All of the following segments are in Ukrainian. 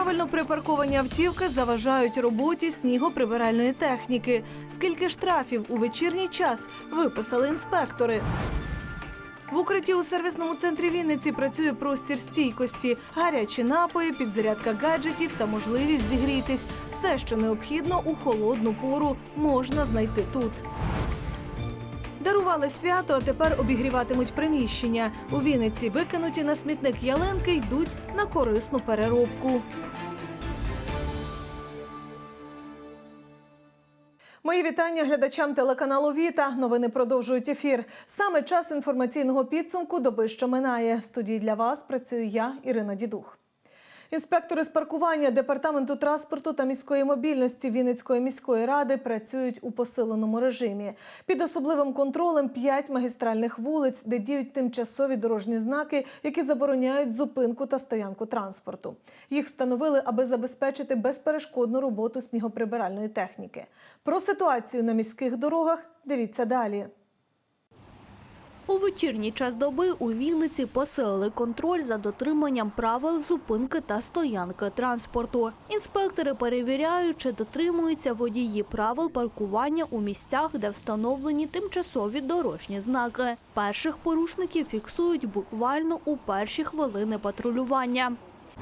Неправильно припарковані автівки заважають роботі снігоприбиральної техніки. Скільки штрафів у вечірній час виписали інспектори? В укритті у сервісному центрі Вінниці працює простір стійкості, гарячі напої, підзарядка гаджетів та можливість зігрітись. Все, що необхідно у холодну пору, можна знайти тут. Дарували свято, а тепер обігріватимуть приміщення. У Вінниці викинуті на смітник ялинки йдуть на корисну переробку. Мої вітання глядачам телеканалу Віта. Новини продовжують ефір. Саме час інформаційного підсумку доби, що минає. В студії для вас працюю я, Ірина Дідух. Інспектори з паркування департаменту транспорту та міської мобільності Вінницької міської ради працюють у посиленому режимі. Під особливим контролем п'ять магістральних вулиць, де діють тимчасові дорожні знаки, які забороняють зупинку та стоянку транспорту. Їх встановили, аби забезпечити безперешкодну роботу снігоприбиральної техніки. Про ситуацію на міських дорогах дивіться далі. У вечірній час доби у Вінниці посилили контроль за дотриманням правил зупинки та стоянки транспорту. Інспектори перевіряють, чи дотримуються водії правил паркування у місцях, де встановлені тимчасові дорожні знаки. Перших порушників фіксують буквально у перші хвилини патрулювання.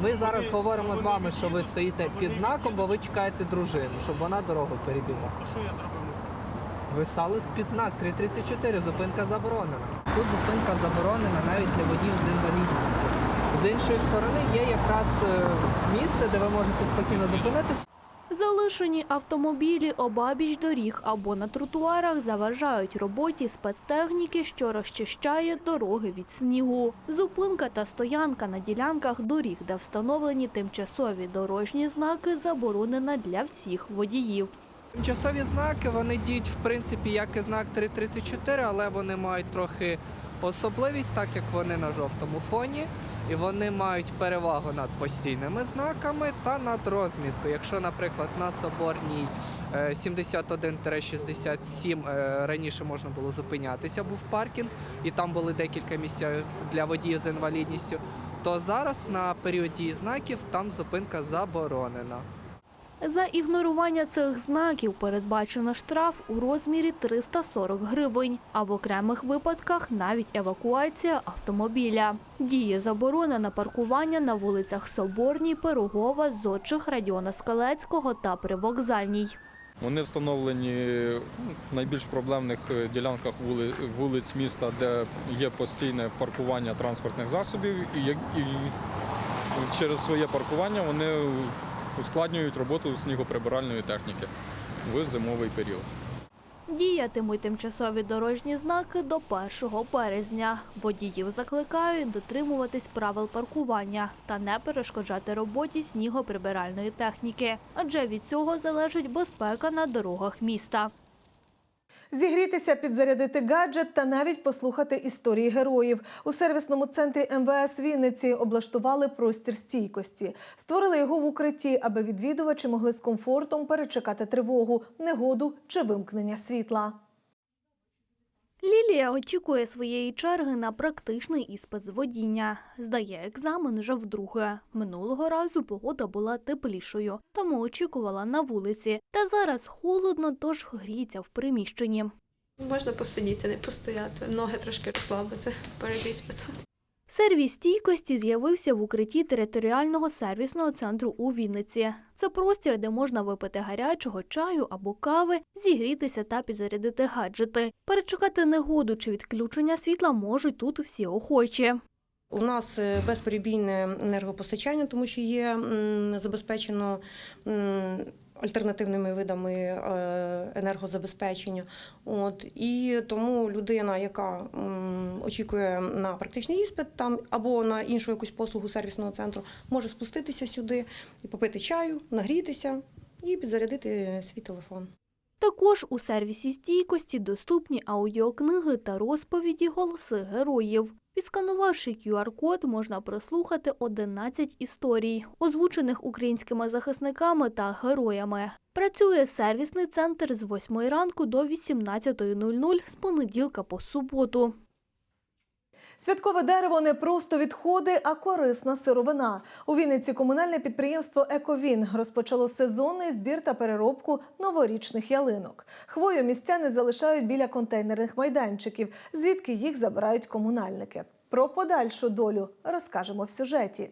Ми зараз говоримо з вами, що ви стоїте під знаком, бо ви чекаєте дружину, щоб вона дорогу перебігла. Ви стали під знак 334, зупинка заборонена. Тут зупинка заборонена навіть для водіїв з інвалідністю. З іншої сторони є якраз е, місце, де ви можете спокійно зупинитися. Залишені автомобілі обабіч доріг або на тротуарах заважають роботі спецтехніки, що розчищає дороги від снігу. Зупинка та стоянка на ділянках доріг, де встановлені тимчасові дорожні знаки, заборонена для всіх водіїв. Тимчасові знаки вони діють в принципі як і знак 334, але вони мають трохи особливість, так як вони на жовтому фоні, і вони мають перевагу над постійними знаками та над розміткою. Якщо, наприклад, на Соборній е, 71-67 е, раніше можна було зупинятися, був паркінг, і там були декілька місць для водіїв з інвалідністю, то зараз на період дії знаків там зупинка заборонена. За ігнорування цих знаків передбачено штраф у розмірі 340 гривень, а в окремих випадках навіть евакуація автомобіля. Діє заборона на паркування на вулицях Соборній, Пирогова, Зодчих, Радіона Скалецького та Привокзальній. Вони встановлені в найбільш проблемних е, ділянках вули- вулиць міста, де є постійне паркування транспортних засобів, і через своє паркування вони ускладнюють роботу снігоприбиральної техніки в зимовий період. Діятимуть тимчасові дорожні знаки до 1 березня. Водіїв закликають дотримуватись правил паркування та не перешкоджати роботі снігоприбиральної техніки, адже від цього залежить безпека на дорогах міста. Зігрітися, підзарядити гаджет та навіть послухати історії героїв. У сервісному центрі МВС Вінниці облаштували простір стійкості. Створили його в укритті, аби відвідувачі могли з комфортом перечекати тривогу, негоду чи вимкнення світла. Лілія очікує своєї черги на практичний іспит з водіння. Здає екзамен вже вдруге. Минулого разу погода була теплішою, тому очікувала на вулиці. Та зараз холодно, тож гріється в приміщенні. Можна посидіти, не постояти, ноги трошки розслабити перед іспитом. Сервіс стійкості з'явився в укритті територіального сервісного центру у Вінниці. Це простір, де можна випити гарячого чаю або кави, зігрітися та підзарядити гаджети. Перечекати негоду чи відключення світла можуть тут всі охочі. У нас е, безперебійне енергопостачання, тому що є забезпечено альтернативними видами е, енергозабезпечення. От і тому людина, яка очікує на практичний іспит там або на іншу якусь послугу сервісного центру, може спуститися сюди і попити чаю, нагрітися і підзарядити свій телефон. Також у сервісі стійкості доступні аудіокниги та розповіді голоси героїв. Відсканувавши QR-код, можна прослухати 11 історій, озвучених українськими захисниками та героями. Працює сервісний центр з 8 ранку до 18.00 з понеділка по суботу. Святкове дерево не просто відходи, а корисна сировина. У Вінниці комунальне підприємство Ековін розпочало сезонний збір та переробку новорічних ялинок. Хвою містяни залишають біля контейнерних майданчиків, звідки їх забирають комунальники. Про подальшу долю розкажемо в сюжеті.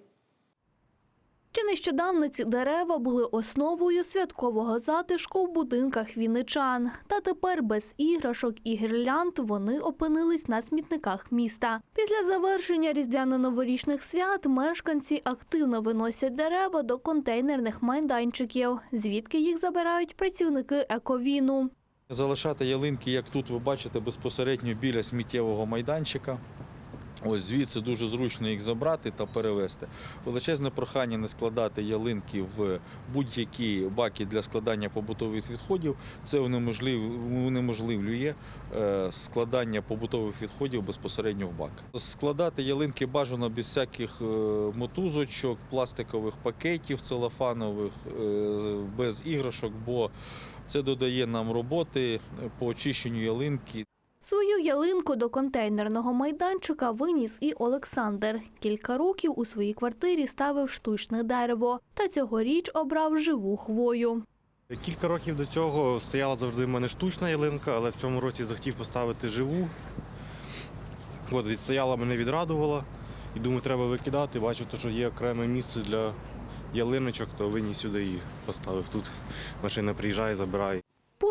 Чи нещодавно ці дерева були основою святкового затишку в будинках вінничан. Та тепер без іграшок і гірлянд вони опинились на смітниках міста. Після завершення різдвяно-новорічних свят мешканці активно виносять дерева до контейнерних майданчиків, звідки їх забирають працівники ековіну. Залишати ялинки, як тут ви бачите, безпосередньо біля сміттєвого майданчика. Ось звідси дуже зручно їх забрати та перевезти. Величезне прохання не складати ялинки в будь-які баки для складання побутових відходів. Це унеможливлює е, складання побутових відходів безпосередньо в бак. Складати ялинки бажано без всяких е, мотузочок, пластикових пакетів целофанових, е, без іграшок, бо це додає нам роботи по очищенню ялинки. Свою ялинку до контейнерного майданчика виніс і Олександр. Кілька років у своїй квартирі ставив штучне дерево та цьогоріч обрав живу хвою. Кілька років до цього стояла завжди в мене штучна ялинка, але в цьому році захотів поставити живу. От відстояла мене відрадувала. І думаю, треба викидати. Бачу, що є окреме місце для ялиночок, то виніс сюди і поставив тут. Машина приїжджає, забирає.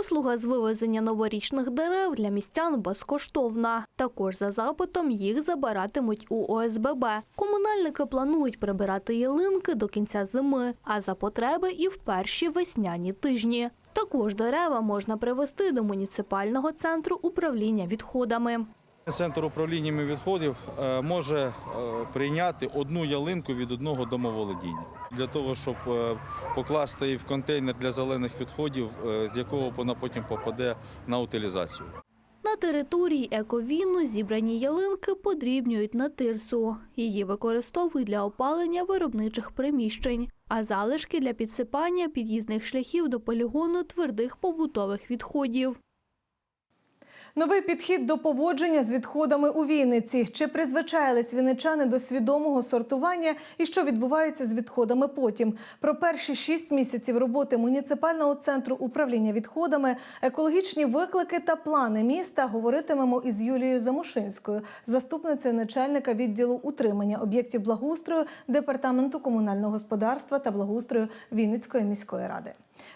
Послуга з вивезення новорічних дерев для містян безкоштовна. Також за запитом їх забиратимуть у ОСББ. Комунальники планують прибирати ялинки до кінця зими, а за потреби і в перші весняні тижні. Також дерева можна привезти до муніципального центру управління відходами. Центр управління відходів е, може е, прийняти одну ялинку від одного домоволодіння для того, щоб е, покласти її в контейнер для зелених відходів, е, з якого вона потім попаде на утилізацію. На території ековіну зібрані ялинки подрібнюють на тирсу. Її використовують для опалення виробничих приміщень, а залишки для підсипання під'їзних шляхів до полігону твердих побутових відходів. Новий підхід до поводження з відходами у Вінниці. Чи призвичаїлись вінничани до свідомого сортування і що відбувається з відходами потім? Про перші шість місяців роботи муніципального центру управління відходами, екологічні виклики та плани міста говоритимемо із Юлією Замушинською, заступницею начальника відділу утримання об'єктів благоустрою департаменту комунального господарства та благоустрою Вінницької міської ради.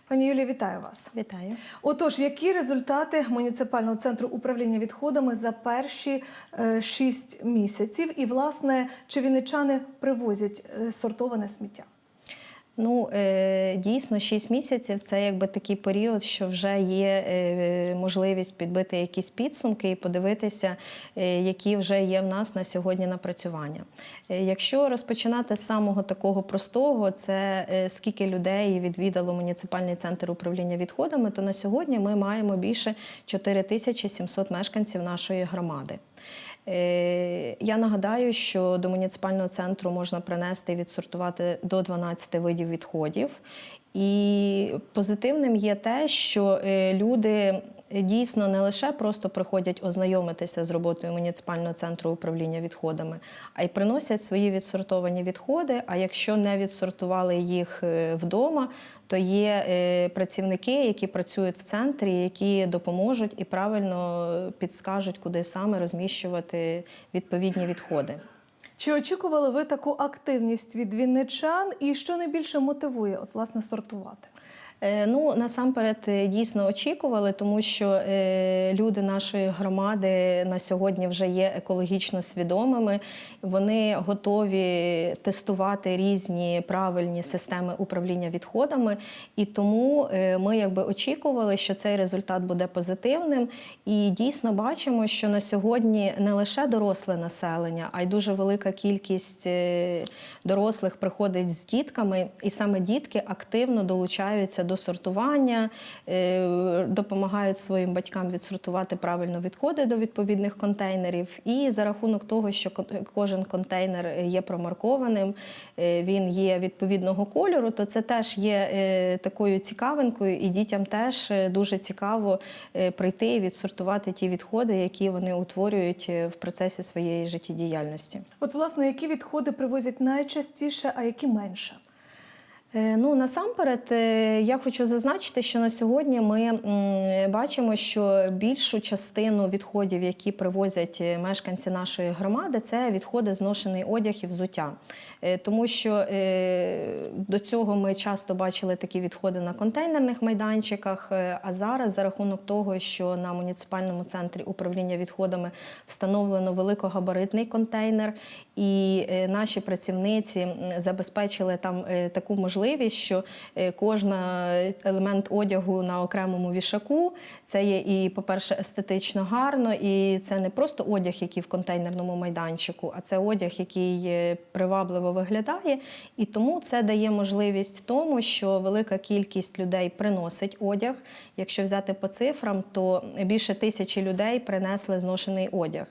Пані Юлія, вітаю вас. Вітаю. Отож, які результати муніципального центру управління відходами за перші е, шість місяців? І, власне, чи вінничани привозять е, сортоване сміття? Ну е, дійсно, 6 місяців це якби такий період, що вже є е, можливість підбити якісь підсумки і подивитися, е, які вже є в нас на сьогодні напрацювання. Якщо розпочинати з самого такого простого, це скільки людей відвідало муніципальний центр управління відходами, то на сьогодні ми маємо більше 4700 мешканців нашої громади. Е, Я нагадаю, що до муніципального центру можна принести і відсортувати до 12 видів відходів. І позитивним є те, що е, люди дійсно не лише просто приходять ознайомитися з роботою муніципального центру управління відходами, а й приносять свої відсортовані відходи. А якщо не відсортували їх е, вдома, то є е, працівники, які працюють в центрі, які допоможуть і правильно підскажуть, куди саме розміщувати відповідні відходи. Чи очікували ви таку активність від вінничан? І що найбільше мотивує от, власне, сортувати? Е, Ну, насамперед, е, дійсно очікували, тому що е, люди нашої громади на сьогодні вже є екологічно свідомими. Вони готові тестувати різні правильні системи управління відходами. І тому ми якби очікували, що цей результат буде позитивним. І дійсно бачимо, що на сьогодні не лише доросле населення, а й дуже велика кількість дорослих приходить з дітками, і саме дітки активно долучаються до сортування, е, допомагають своїм батькам відсортувати правильно відходи до відповідних контейнерів. І за рахунок того, що кожен контейнер є промаркованим, е, він є відповідного кольору, то це теж є е, такою цікавинкою, і дітям теж дуже цікаво прийти і відсортувати ті відходи, які вони утворюють в процесі своєї життєдіяльності. От, власне, які відходи привозять найчастіше, а які менше? Е, Ну насамперед, е, я хочу зазначити, що на сьогодні ми бачимо, що більшу частину відходів, які привозять е, мешканці нашої громади, це відходи зношений одяг і взуття. Тому що до цього ми часто бачили такі відходи на контейнерних майданчиках. А зараз, за рахунок того, що на муніципальному центрі управління відходами встановлено великогабаритний контейнер, і наші працівниці забезпечили там таку можливість, що е, кожна елемент одягу на окремому вішаку це є і, по-перше, естетично гарно, і це не просто одяг, який в контейнерному майданчику, а це одяг, який е, привабливо виглядає. І тому це дає можливість тому, що велика кількість людей приносить одяг. Якщо взяти по цифрам, то більше тисячі людей принесли зношений одяг.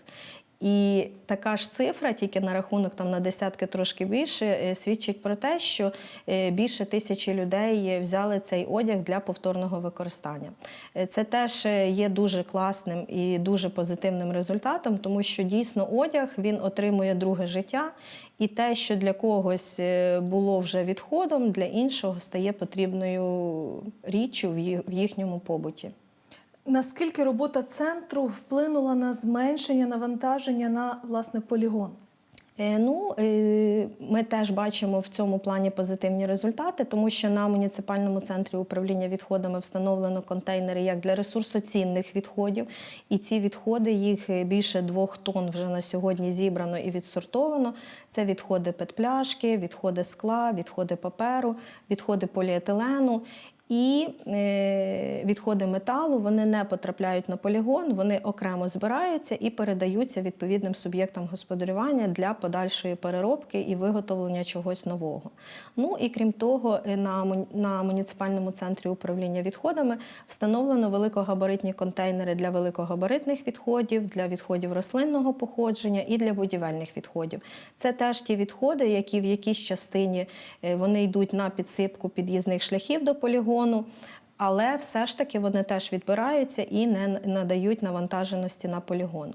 І така ж цифра, тільки на рахунок там на десятки трошки більше, е, свідчить про те, що е, більше тисячі людей взяли цей одяг для повторного використання. Е, Це теж є дуже класним і дуже позитивним результатом, тому що дійсно одяг він отримує друге життя, і те, що для когось було вже відходом, для іншого стає потрібною річчю в їхньому побуті. Наскільки робота центру вплинула на зменшення навантаження на власне полігон? Е, Ну, е, ми теж бачимо в цьому плані позитивні результати, тому що на муніципальному центрі управління відходами встановлено контейнери як для ресурсоцінних відходів, і ці відходи їх е, більше двох тонн вже на сьогодні зібрано і відсортовано. Це відходи петпляшки, відходи скла, відходи паперу, відходи поліетилену. І е, відходи металу вони не потрапляють на полігон, вони окремо збираються і передаються відповідним суб'єктам господарювання для подальшої переробки і виготовлення чогось нового. Ну і крім того, е, на, на муніципальному центрі управління відходами встановлено великогабаритні контейнери для великогабаритних відходів, для відходів рослинного походження і для будівельних відходів. Це теж ті відходи, які в якійсь частині е, вони йдуть на підсипку під'їзних шляхів до полігону. Але все ж таки вони теж відбираються і не надають навантаженості на полігон.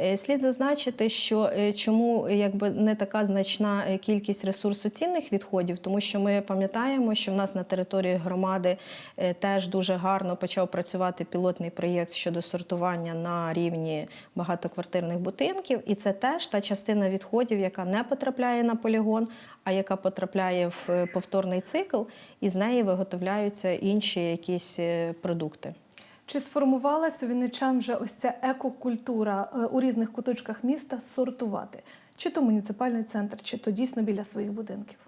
Е, Слід зазначити, що е, чому е, якби не така значна кількість ресурсоцінних відходів, тому що ми пам'ятаємо, що в нас на території громади теж дуже гарно почав працювати пілотний проєкт щодо сортування на рівні багатоквартирних будинків, і це теж та частина відходів, яка не потрапляє на полігон, а яка потрапляє в повторний цикл, і з неї виготовляються інші якісь продукти. Чи сформувалась у вінничан вже ось ця екокультура е, у різних куточках міста сортувати? Чи то муніципальний центр, чи то дійсно біля своїх будинків?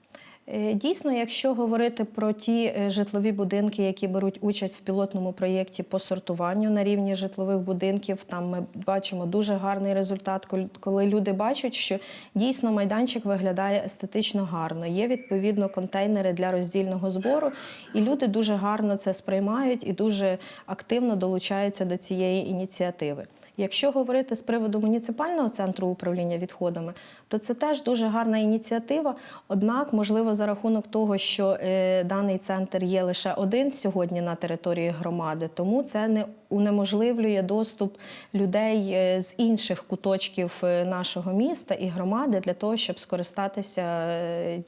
Е, Дійсно, якщо говорити про ті е, житлові будинки, які беруть участь в пілотному проєкті по сортуванню на рівні житлових будинків, там ми бачимо дуже гарний результат, коли люди бачать, що дійсно майданчик виглядає естетично гарно. Є відповідно контейнери для роздільного збору, і люди дуже гарно це сприймають і дуже активно долучаються до цієї ініціативи. Якщо говорити з приводу муніципального центру управління відходами, то це теж дуже гарна ініціатива. Однак, можливо, за рахунок того, що е, даний центр є лише один сьогодні на території громади, тому це не унеможливлює доступ людей е, з інших куточків е, нашого міста і громади для того, щоб скористатися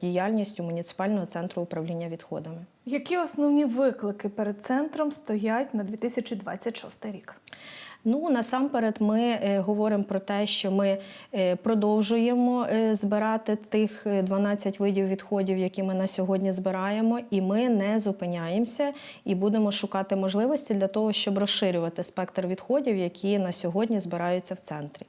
діяльністю муніципального центру управління відходами. Які основні виклики перед центром стоять на 2026 рік? Ну насамперед, ми е, говоримо про те, що ми е, продовжуємо е, збирати тих е, 12 видів відходів, які ми на сьогодні збираємо, і ми не зупиняємося і будемо шукати можливості для того, щоб розширювати спектр відходів, які на сьогодні збираються в центрі.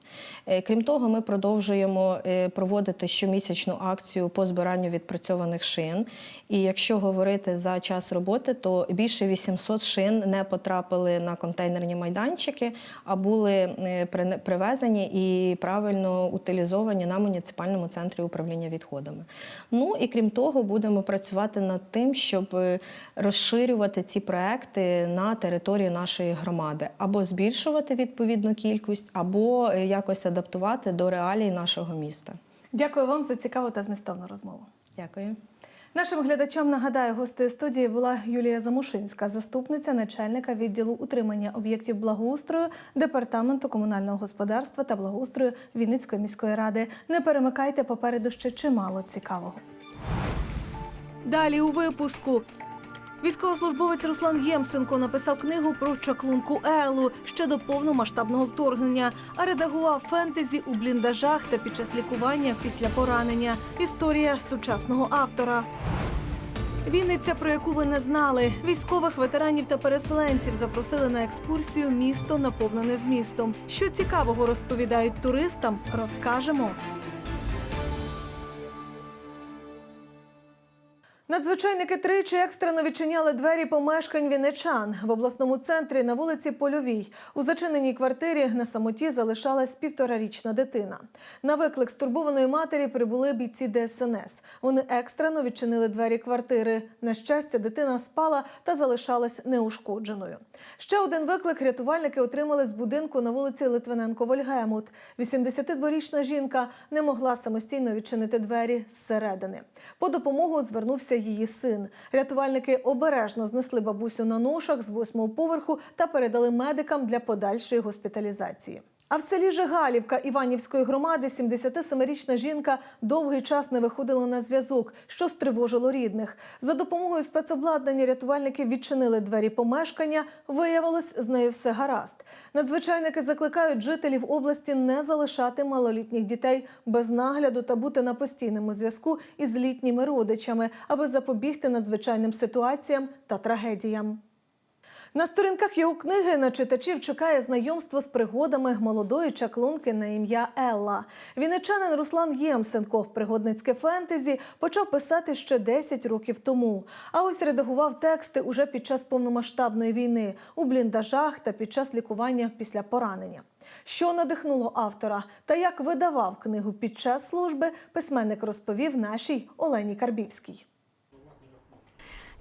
Крім того, ми продовжуємо проводити щомісячну акцію по збиранню відпрацьованих шин. І якщо говорити за час роботи, то більше 800 шин не потрапили на контейнерні майданчики. А були е, привезені і правильно утилізовані на муніципальному центрі управління відходами. Ну і крім того, будемо працювати над тим, щоб е, розширювати ці проекти на територію нашої громади, або збільшувати відповідну кількість, або е, якось адаптувати до реалій нашого міста. Дякую вам за цікаву та змістовну розмову. Дякую. Нашим глядачам нагадаю, гостею студії була Юлія Замушинська, заступниця начальника відділу утримання об'єктів благоустрою департаменту комунального господарства та благоустрою Вінницької міської ради. Не перемикайте попереду ще чимало цікавого. Далі у випуску. Військовослужбовець Руслан Ємсенко написав книгу про чаклунку Елу ще до повномасштабного вторгнення, а редагував фентезі у бліндажах та під час лікування після поранення. Історія сучасного автора. Вінниця, про яку ви не знали, військових ветеранів та переселенців запросили на екскурсію місто наповнене змістом. Що цікавого розповідають туристам, розкажемо. Надзвичайники тричі екстрено відчиняли двері помешкань вінничан в обласному центрі на вулиці Польовій. У зачиненій квартирі на самоті залишалась півторарічна дитина. На виклик стурбованої матері прибули бійці ДСНС. Вони екстрено відчинили двері квартири. На щастя, дитина спала та залишалась неушкодженою. Ще один виклик рятувальники отримали з будинку на вулиці Литвиненко Вольгемут. 82-річна жінка не могла самостійно відчинити двері зсередини. По допомогу звернувся її син. Рятувальники обережно знесли бабусю на ношах з восьмого поверху та передали медикам для подальшої госпіталізації. А в селі Жигалівка Іванівської громади 77-річна жінка довгий час не виходила на зв'язок, що стривожило рідних. За допомогою спецобладнання рятувальники відчинили двері помешкання. Виявилось, з нею все гаразд. Надзвичайники закликають жителів області не залишати малолітніх дітей без нагляду та бути на постійному зв'язку із літніми родичами, аби запобігти надзвичайним ситуаціям та трагедіям. На сторінках його книги на читачів чекає знайомство з пригодами молодої чаклунки на ім'я Елла. Вінничанин Руслан Ємсенко пригодницьке фентезі почав писати ще 10 років тому. А ось редагував тексти уже під час повномасштабної війни у бліндажах та під час лікування після поранення. Що надихнуло автора та як видавав книгу під час служби, письменник розповів нашій Олені Карбівській.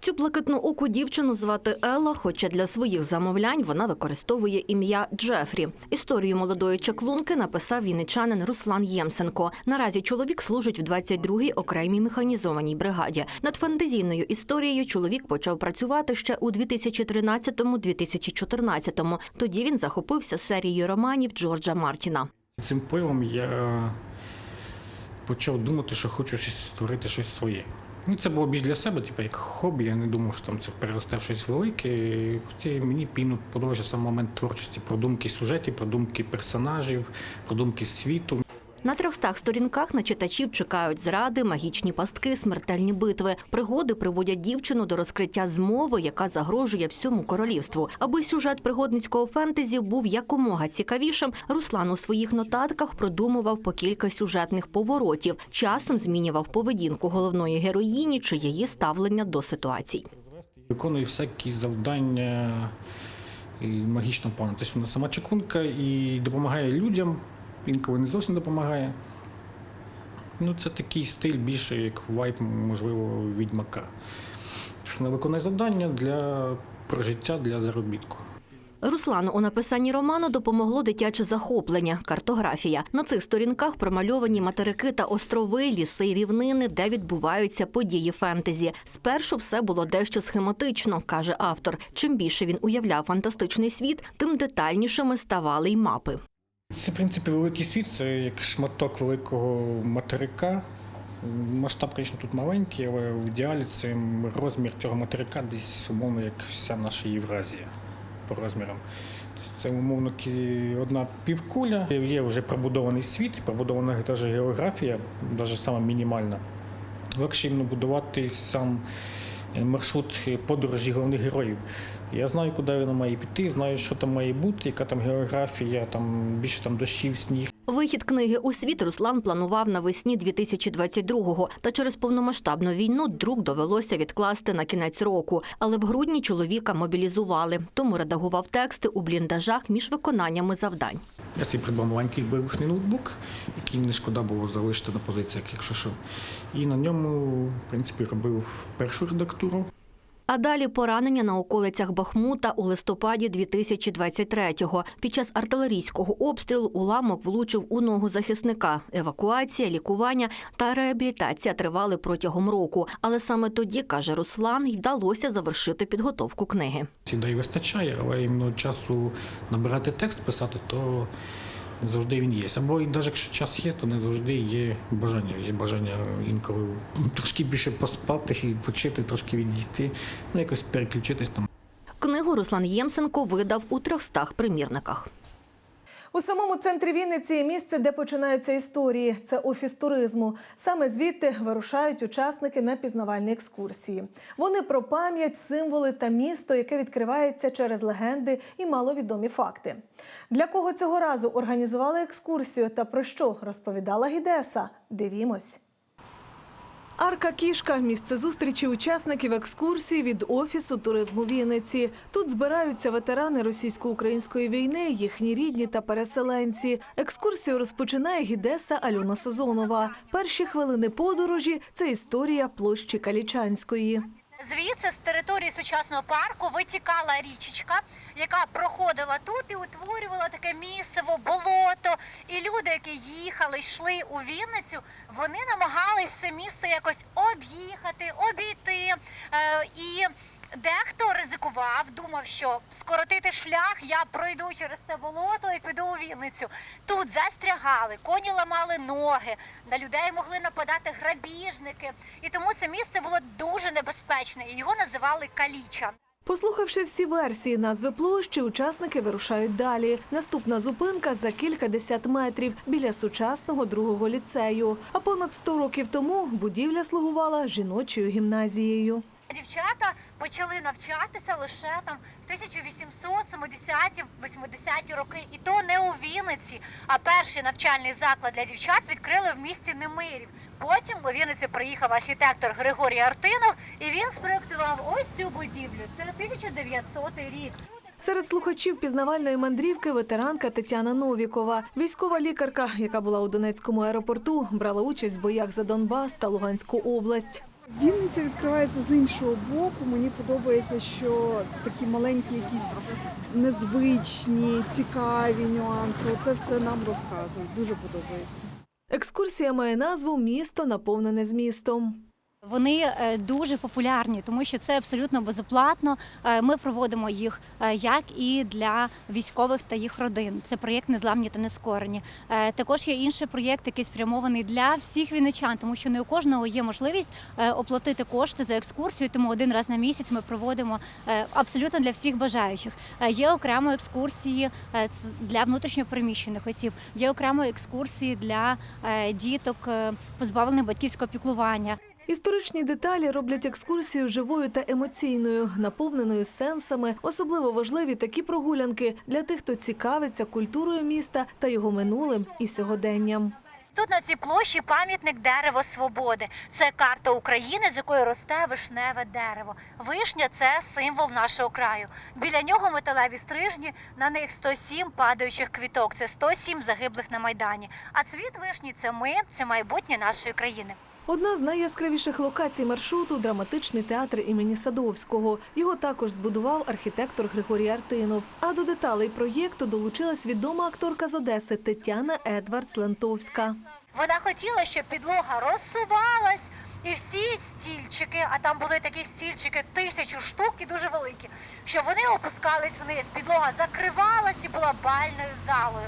Цю блакитну оку дівчину звати Елла, хоча для своїх замовлянь вона використовує ім'я Джефрі. Історію молодої чаклунки написав вінничанин Руслан Ємсенко. Наразі чоловік служить в 22-й окремій механізованій бригаді. Над фантазійною історією чоловік почав працювати ще у 2013-2014. Тоді він захопився серією романів Джорджа Мартіна. Цим пивом я почав думати, що хочу щось створити щось своє. Ну, це було більш для себе, типу, як хобі. Я не думав, що там це переросте щось велике. І мені піну подобався сам момент творчості, продумки сюжетів, продумки персонажів, продумки світу. На трьохстах сторінках на читачів чекають зради, магічні пастки, смертельні битви. Пригоди приводять дівчину до розкриття змови, яка загрожує всьому королівству. Аби сюжет пригодницького фентезі був якомога цікавішим, Руслан у своїх нотатках продумував по кілька сюжетних поворотів. Часом змінював поведінку головної героїні чи її ставлення до ситуацій. Виконую всякі завдання і магічного плану. Тобто вона сама чекунка і допомагає людям, інколи не зовсім допомагає. Ну, це такий стиль більше як вайб, можливо, відьмака. Вона виконує завдання для прожиття, для заробітку. Руслану у написанні роману допомогло дитяче захоплення, картографія. На цих сторінках промальовані материки та острови, ліси й рівнини, де відбуваються події фентезі. Спершу все було дещо схематично, каже автор. Чим більше він уявляв фантастичний світ, тим детальнішими ставали й мапи. Це, в принципі, великий світ, це як шматок великого материка. Масштаб, звісно, тут маленький, але в ідеалі це розмір цього материка десь умовно, як вся наша Євразія по розмірам. Тобто Це умовно одна півкуля. Є вже пробудований світ, пробудована теж географія, навіть сама мінімальна. Легше будувати сам маршрут подорожі головних героїв. Я знаю, куди вона має піти, знаю, що там має бути, яка там географія, там більше там дощів, сніг. Вихід книги у світ Руслан планував навесні 2022-го, та через повномасштабну війну друк довелося відкласти на кінець року. Але в грудні чоловіка мобілізували, тому редагував тексти у бліндажах між виконаннями завдань. Я собі придбав маленький беушний ноутбук, який не шкода було залишити на позиціях, якщо що. І на ньому, в принципі, робив першу редактуру. А далі поранення на околицях Бахмута у листопаді 2023-го. Під час артилерійського обстрілу уламок влучив у ногу захисника. Евакуація, лікування та реабілітація тривали протягом року. Але саме тоді, каже Руслан, й вдалося завершити підготовку книги. Ідей вистачає, але іменно часу набирати текст, писати, то завжди він є. Або навіть якщо час є, то не завжди є бажання. Є бажання інколи трошки більше поспати, і почити, трошки відійти, ну якось переключитись там. Книгу Руслан Ємсенко видав у 300 примірниках. У самому центрі Вінниці місце, де починаються історії. Це офіс туризму. Саме звідти вирушають учасники на пізнавальні екскурсії. Вони про пам'ять, символи та місто, яке відкривається через легенди і маловідомі факти. Для кого цього разу організували екскурсію та про що розповідала гідеса? Дивімось. Арка Кішка місце зустрічі учасників екскурсії від офісу туризму Вінниці. Тут збираються ветерани російсько-української війни, їхні рідні та переселенці. Екскурсію розпочинає гідеса Альона Сазонова. Перші хвилини подорожі це історія площі Калічанської. Звідси з території сучасного парку витікала річечка, яка проходила тут і утворювала таке місцево болото. І люди, які їхали, йшли у Вінницю, вони намагались це місце якось об'їхати, обійти. Е, і дехто ризикував, думав, що скоротити шлях я пройду через це болото і піду у Вінницю. Тут застрягали, коні ламали ноги, на людей могли нападати грабіжники. І тому це місце було дуже небезпечне, і його називали Каліча. Послухавши всі версії назви площі, учасники вирушають далі. Наступна зупинка за кількадесят метрів біля сучасного другого ліцею. А понад 100 років тому будівля слугувала жіночою гімназією. Дівчата почали навчатися лише там в 1870-80-ті роки, і то не у Вінниці. А перший навчальний заклад для дівчат відкрили в місті Немирів. Потім у Вінниці приїхав архітектор Григорій Артинов, і він спроектував ось цю будівлю. Це 1900 рік. Серед слухачів пізнавальної мандрівки ветеранка Тетяна Новікова, військова лікарка, яка була у Донецькому аеропорту, брала участь в боях за Донбас та Луганську область. Вінниця відкривається з іншого боку. Мені подобається, що такі маленькі, якісь незвичні, цікаві нюанси. Оце все нам розказують. Дуже подобається. Екскурсія має назву Місто наповнене змістом. Вони е, дуже популярні, тому що це абсолютно безоплатно. Е, Ми проводимо їх е, як і для військових та їх родин. Це проєкт Незламні та нескорені. Також є інший проєкт, який спрямований для всіх вінничан, тому що не у кожного є можливість оплатити кошти за екскурсію. Тому один раз на місяць ми проводимо абсолютно для всіх бажаючих. Є окремо екскурсії для внутрішньопереміщених осіб, є окремо екскурсії для діток, позбавлених батьківського піклування. Історичні деталі роблять екскурсію живою та емоційною, наповненою сенсами. Особливо важливі такі прогулянки для тих, хто цікавиться культурою міста та його минулим і сьогоденням. Тут на цій площі пам'ятник дерево свободи. Це карта України, з якої росте вишневе дерево. Вишня це символ нашого краю. Біля нього металеві стрижні, на них 107 падаючих квіток. Це 107 загиблих на майдані. А цвіт вишні це ми, це майбутнє нашої країни. Одна з найяскравіших локацій маршруту драматичний театр імені Садовського. Його також збудував архітектор Григорій Артинов. А до деталей проєкту долучилась відома акторка з Одеси Тетяна Едвардс Лентовська. Вона хотіла, щоб підлога розсувалась, і всі стільчики, а там були такі стільчики тисячу штук і дуже великі, щоб вони опускались вниз, підлога закривалась і була бальною залою.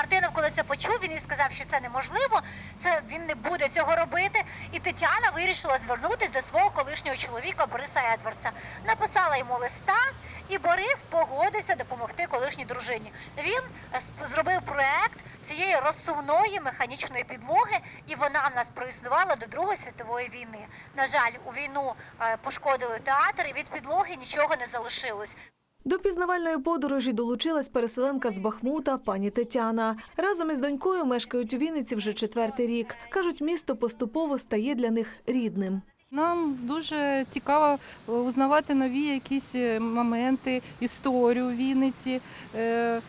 Артинов, коли це почув, він їй сказав, що це неможливо, це він не буде цього робити. І Тетяна вирішила звернутися до свого колишнього чоловіка Бориса Едвардса. Написала йому листа, і Борис погодився допомогти колишній дружині. Він е, зробив проект цієї розсувної механічної підлоги, і вона в нас проіснувала до Другої світової війни. На жаль, у війну е, пошкодили театр, і від підлоги нічого не залишилось. До пізнавальної подорожі долучилась переселенка з Бахмута пані Тетяна. Разом із донькою мешкають у Вінниці вже четвертий рік. Кажуть, місто поступово стає для них рідним. Нам дуже цікаво е, узнавати нові якісь е, моменти, історію Вінниці. Е,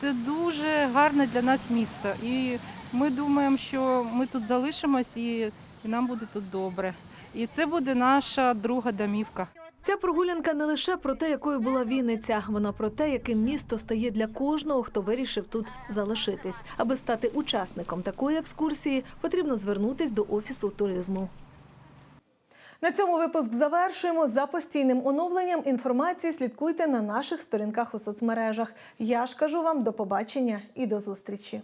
Це дуже гарне для нас місто. І ми думаємо, що ми тут залишимось і, і нам буде тут добре. І це буде наша друга домівка. Ця прогулянка не лише про те, якою була Вінниця, вона про те, яким місто стає для кожного, хто вирішив тут залишитись. Аби стати учасником такої екскурсії, потрібно звернутись до офісу туризму. На цьому випуск завершуємо. За постійним оновленням інформації слідкуйте на наших сторінках у соцмережах. Я ж кажу вам до побачення і до зустрічі.